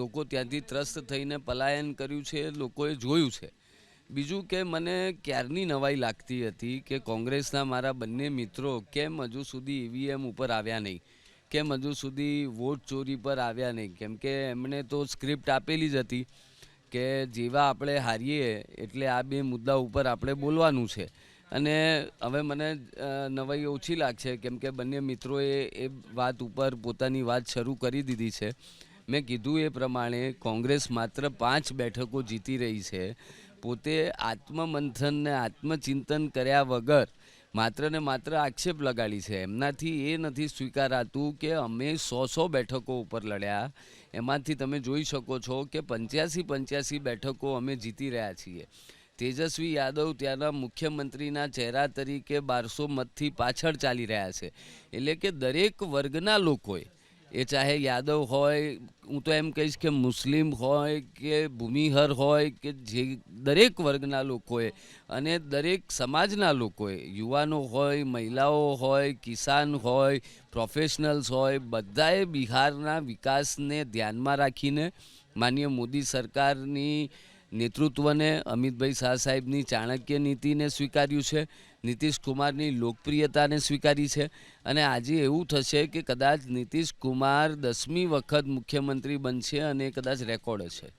લોકો ત્યાંથી ત્રસ્ત થઈને પલાયન કર્યું છે, લોકોએ જોયું છે. બીજું કે મને ક્યારની નવાઈ લાગતી હતી કે કોંગ્રેસના મારા બંને મિત્રો કેમ હજુ સુધી ઈવીએમ ઉપર આવ્યા નહીં? કેમ હજુ સુધી વોટ ચોરી પર આવ્યા નહીં? કેમ કે એમણે તો સ્ક્રિપ્ટ આપેલી જ હતી કે જેવા આપણે હારીએ એટલે આ બે મુદ્દા ઉપર આપણે બોલવાનું છે. અને હવે મને નવાઈ ઓછી લાગશે કેમ કે બંને મિત્રોએ એ વાત ઉપર પોતાની વાત શરૂ કરી દીધી છે. મેં કીધું એ પ્રમાણે કોંગ્રેસ માત્ર પાંચ બેઠકો જીતી રહી છે. પોતે આત્મમંથન ને આત્મચિંતન કર્યા વગર માત્ર ને માત્ર આક્ષેપ લગાડી છે. એમનાથી એ નથી સ્વીકારાતું કે અમે સો સો બેઠકો ઉપર લડ્યા. એમાંથી તમે જોઈ શકો છો કે પંચ્યાસી પંચ્યાસી બેઠકો અમે જીતી રહ્યા છીએ. તેજસ્વી યાદવ ત્યાંના મુખ્યમંત્રીના ચહેરા તરીકે બારસો મતથી પાછળ ચાલી રહ્યા છે. એટલે કે દરેક વર્ગના લોકોએ એ ચાહે યાદવ હોય, હું તો એમ કહીશ કે મુસ્લિમ હોય કે ભૂમિહર હોય કે જે દરેક વર્ગના લોકોએ અને દરેક સમાજના લોકોએ, યુવાનો હોય, મહિલાઓ હોય, કિસાન હોય પ્રોફેશનલ્સ હોય, બધાએ બિહારના વિકાસને ધ્યાનમાં રાખીને માનીય મોદી સરકારની નેતૃત્વને અમિતભાઈ શાહ સાહેબની ચાણક્ય નીતિને સ્વીકાર્યું છે, નીતિશ કુમારની લોકપ્રિયતાને સ્વીકારી છે અને આજે એવું થશે કે કદાચ નીતિશ કુમાર દસમી વખત મુખ્યમંત્રી બનશે અને કદાચ રેકોર્ડ હશે.